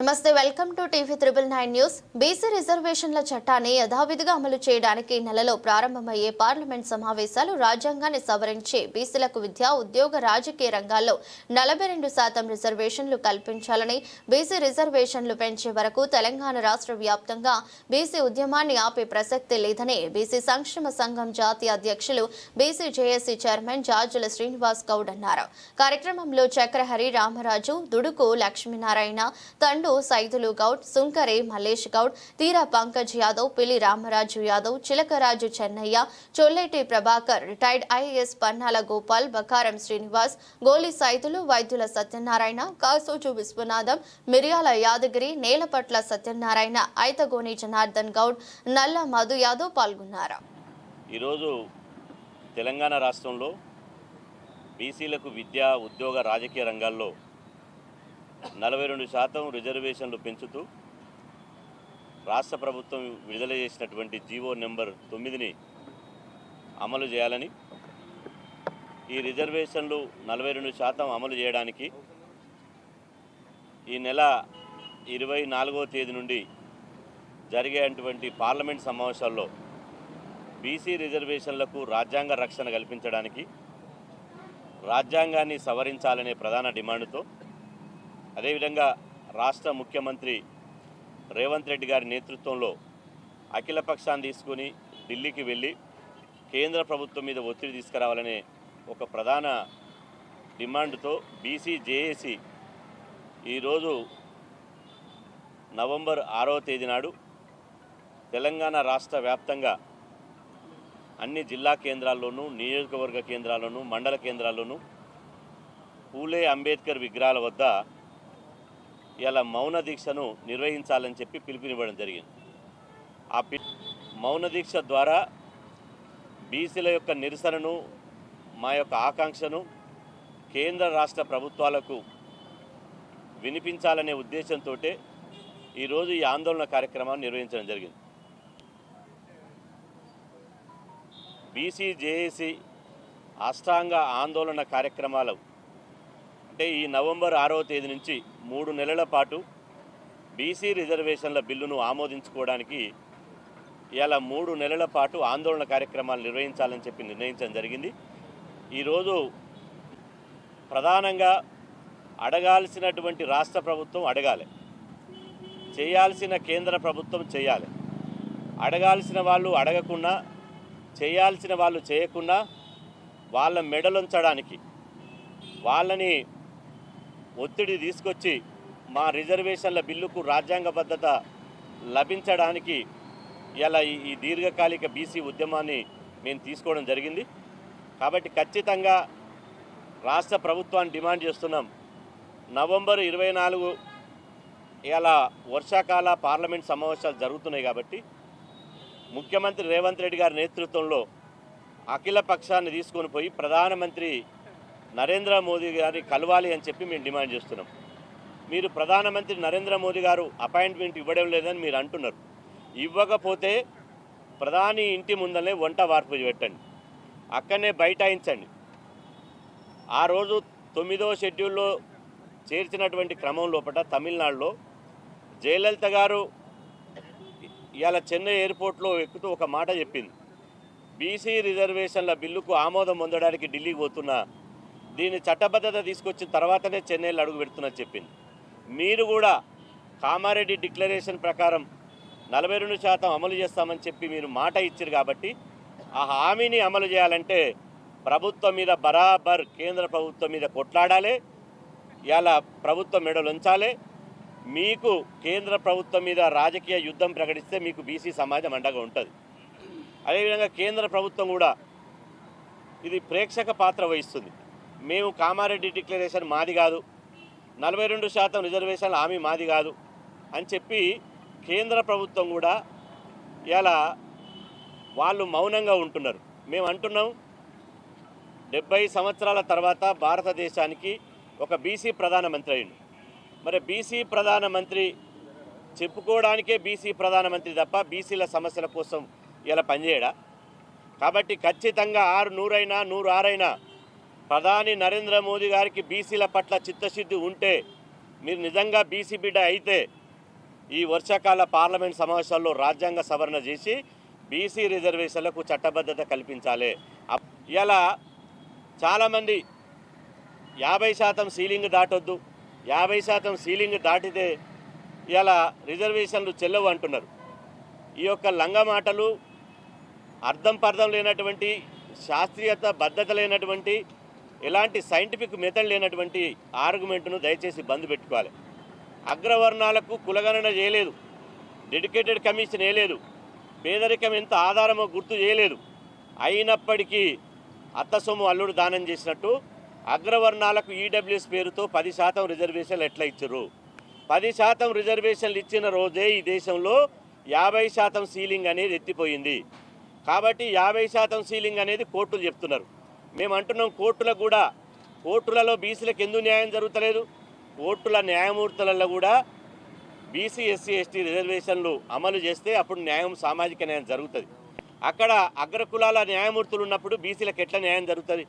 నమస్తే welcome to TV triple nine news. BC రిజర్వేషన్ల చట్టాన్ని యథావిధిగా అమలు చేయడానికి నెలలో ప్రారంభమయ్యే పార్లమెంట్ సమావేశాలు రాజ్యాంగాన్ని సవరించి బీసీలకు విద్యా ఉద్యోగ రాజకీయ రంగాల్లో నలభై రెండు శాతం రిజర్వేషన్లు కల్పించాలని బీసీ రిజర్వేషన్లు పెంచే వరకు తెలంగాణ రాష్ట్ర వ్యాప్తంగా బీసీ ఉద్యమాన్ని ఆపే ప్రసక్తి లేదని బీసీ సంక్షేమ సంఘం జాతీయ అధ్యక్షులు BC JAC chairman Jajula Srinivas Goud అన్నారు. కార్యక్రమంలో చక్రహరి రామరాజు దుడుకు లక్ష్మీనారాయణ తండు సైదులు గౌడ్ సుంకరే మల్లేష్ గౌడ్ తీర పంకజ్ యాదవ్ పిలి రామరాజు యాదవ్ చిలకరాజు చెన్నయ్య చొల్లేటి ప్రభాకర్ రిటైర్డ్ ఐఏఎస్ పన్నాల గోపాల్ బకారం శ్రీనివాస్ గోలి సైదులు వైద్యుల సత్యనారాయణ కాసోజు విశ్వనాథం మిరియాల యాదగిరి నేలపట్ల సత్యనారాయణ ఐతగోని జనార్దన్ గౌడ్ నల్ల మధు యాదవ్ పాల్గొన్నారు. ఈరోజు తెలంగాణ రాష్ట్రంలో బీసీలకు విద్య ఉద్యోగ రాజకీయ రంగాల్లో నలభై రెండు శాతం రిజర్వేషన్లు పెంచుతూ రాష్ట్ర ప్రభుత్వం విడుదల చేసినటువంటి జీవో నెంబర్ తొమ్మిదిని అమలు చేయాలని ఈ రిజర్వేషన్లు నలభై రెండు శాతం అమలు చేయడానికి ఈ నెల ఇరవై నాలుగవ తేదీ నుండి జరిగేటువంటి పార్లమెంట్ సమావేశాల్లో బీసీ రిజర్వేషన్లకు రాజ్యాంగ రక్షణ కల్పించడానికి రాజ్యాంగాన్ని సవరించాలనే ప్రధాన డిమాండ్తో అదేవిధంగా రాష్ట్ర ముఖ్యమంత్రి రేవంత్ రెడ్డి గారి నేతృత్వంలో అఖిలపక్షాన్ని తీసుకుని ఢిల్లీకి వెళ్ళి కేంద్ర ప్రభుత్వం మీద ఒత్తిడి తీసుకురావాలనే ఒక ప్రధాన డిమాండ్తో B C J A C ఈరోజు నవంబర్ ఆరో తేదీ నాడు తెలంగాణ రాష్ట్ర వ్యాప్తంగా అన్ని జిల్లా కేంద్రాల్లోనూ నియోజకవర్గ కేంద్రాల్లోనూ మండల కేంద్రాల్లోనూ పూలే అంబేద్కర్ విగ్రహాల వద్ద ఇలా మౌన దీక్షను నిర్వహించాలని చెప్పి పిలుపునివ్వడం జరిగింది. ఆ పి మౌన దీక్ష ద్వారా బీసీల యొక్క నిరసనను మా యొక్క ఆకాంక్షను కేంద్ర రాష్ట్ర ప్రభుత్వాలకు వినిపించాలనే ఉద్దేశంతో ఈరోజు ఈ ఆందోళన కార్యక్రమాన్ని నిర్వహించడం జరిగింది. బీసీ జేఏసీ అష్టాంగ ఆందోళన కార్యక్రమాలు అంటే ఈ నవంబర్ ఆరవ తేదీ నుంచి మూడు నెలల పాటు బీసీ రిజర్వేషన్ల బిల్లును ఆమోదించుకోవడానికి ఇలా మూడు నెలల పాటు ఆందోళన కార్యక్రమాలు నిర్వహించాలని చెప్పి నిర్ణయించడం జరిగింది. ఈరోజు ప్రధానంగా అడగాల్సినటువంటి రాష్ట్ర ప్రభుత్వం అడగాలి. చేయాల్సిన కేంద్ర ప్రభుత్వం చేయాలి. అడగాల్సిన వాళ్ళు అడగకుండా చేయాల్సిన వాళ్ళు చేయకుండా వాళ్ళ మెడలుంచడానికి వాళ్ళని ఒత్తిడి తీసుకొచ్చి మా రిజర్వేషన్ల బిల్లుకు రాజ్యాంగబద్ధత లభించడానికి ఇలా ఈ- ఈ దీర్ఘకాలిక బీసీ ఉద్యమాన్ని మేము తీసుకోవడం జరిగింది. కాబట్టి ఖచ్చితంగా రాష్ట్ర ప్రభుత్వాన్ని డిమాండ్ చేస్తున్నాం. నవంబర్ ఇరవై నాలుగు ఇలా వర్షాకాల పార్లమెంట్ సమావేశాలు జరుగుతున్నాయి కాబట్టి ముఖ్యమంత్రి రేవంత్ రెడ్డి గారి నేతృత్వంలో అఖిల పక్షాన్ని తీసుకొని పోయి ప్రధానమంత్రి నరేంద్ర మోదీ గారిని కలవాలి అని చెప్పి మేము డిమాండ్ చేస్తున్నాం. మీరు ప్రధానమంత్రి నరేంద్ర మోదీ గారు అపాయింట్మెంట్ ఇవ్వడం లేదని మీరు అంటున్నారు. ఇవ్వకపోతే ప్రధాని ఇంటి ముందనే వంట వార్పు పెట్టండి. అక్కడనే బైఠాయించండి. ఆ రోజు తొమ్మిదో షెడ్యూల్లో చేర్చినటువంటి క్రమం లోపల తమిళనాడులో జయలలిత గారు ఇవాళ చెన్నై ఎయిర్పోర్ట్లో ఎక్కుతూ ఒక మాట చెప్పింది. బీసీ రిజర్వేషన్ల బిల్లుకు ఆమోదం పొందడానికి ఢిల్లీకి పోతున్నా దీని చట్టబద్ధత తీసుకొచ్చిన తర్వాతనే చెన్నైలో అడుగు పెడుతున్నది చెప్పింది. మీరు కూడా కామారెడ్డి డిక్లరేషన్ ప్రకారం నలభై రెండు శాతం అమలు చేస్తామని చెప్పి మీరు మాట ఇచ్చారు కాబట్టి ఆ హామీని అమలు చేయాలంటే ప్రభుత్వం మీద బరాబర్ కేంద్ర ప్రభుత్వం మీద కొట్లాడాలి ఇలా ప్రభుత్వం మెడలు ఉంచాలి మీకు కేంద్ర ప్రభుత్వం మీద రాజకీయ యుద్ధం ప్రకటిస్తే మీకు బీసీ సమాజం అండగా ఉంటుంది. అదేవిధంగా కేంద్ర ప్రభుత్వం కూడా ఇది ప్రేక్షక పాత్ర వహిస్తుంది. మేము కామారెడ్డి డిక్లరేషన్ మాది కాదు. నలభై రెండు శాతం రిజర్వేషన్ల హామీ మాది కాదు అని చెప్పి కేంద్ర ప్రభుత్వం కూడా ఇలా వాళ్ళు మౌనంగా ఉంటున్నారు. మేము అంటున్నాం డెబ్బై సంవత్సరాల తర్వాత భారతదేశానికి ఒక బీసీ ప్రధానమంత్రి అయిండు మరి బీసీ ప్రధానమంత్రి చెప్పుకోవడానికే బీసీ ప్రధానమంత్రి తప్ప బీసీల సమస్యల కోసం ఇలా పనిచేయడా? కాబట్టి ఖచ్చితంగా ఆరు నూరైనా నూరు ఆరైనా ప్రధాని నరేంద్ర మోదీ గారికి బీసీల పట్ల చిత్తశుద్ధి ఉంటే మీరు నిజంగా బీసీ బిడ్డ అయితే ఈ వర్షాకాల పార్లమెంట్ సమావేశాల్లో రాజ్యాంగ సవరణ చేసి బీసీ రిజర్వేషన్లకు చట్టబద్ధత కల్పించాలి. అప్- ఇలా చాలామంది యాభై శాతం సీలింగ్ దాటొద్దు యాభై శాతం సీలింగ్ దాటితే ఇలా రిజర్వేషన్లు చెల్లవు అంటున్నారు. ఈ యొక్క లంగ మాటలు అర్థం పర్థం లేనటువంటి శాస్త్రీయత బద్ధత లేనటువంటి ఎలాంటి సైంటిఫిక్ మెథడ్ లేనటువంటి ఆర్గ్యుమెంట్ను దయచేసి బంద్ పెట్టుకోవాలి. అగ్రవర్ణాలకు కులగణన చేయలేదు. డెడికేటెడ్ కమిషన్ వేయలేదు. పేదరికం ఎంత ఆధారమో గుర్తు చేయలేదు. అయినప్పటికీ అత్త సొమ్ము అల్లుడు దానం చేసినట్టు అగ్రవర్ణాలకు ఈడబ్ల్యూఎస్ పేరుతో పది శాతం రిజర్వేషన్లు ఎట్లా ఇచ్చారు? పది శాతం రిజర్వేషన్లు ఇచ్చిన రోజే ఈ దేశంలో యాభై శాతం సీలింగ్ అనేది ఎత్తిపోయింది. కాబట్టి యాభై శాతం సీలింగ్ అనేది కోర్టులు చెప్తున్నారు. మేము అంటున్నాం కోర్టులకు కూడా కోర్టులలో బీసీలకు ఎందుకు న్యాయం జరుగుతలేదు? కోర్టుల న్యాయమూర్తులలో కూడా బీసీ ఎస్సీ ఎస్టీ రిజర్వేషన్లు అమలు చేస్తే అప్పుడు న్యాయం సామాజిక న్యాయం జరుగుతుంది. అక్కడ అగ్రకులాల న్యాయమూర్తులు ఉన్నప్పుడు బీసీలకు ఎట్లా న్యాయం జరుగుతుంది?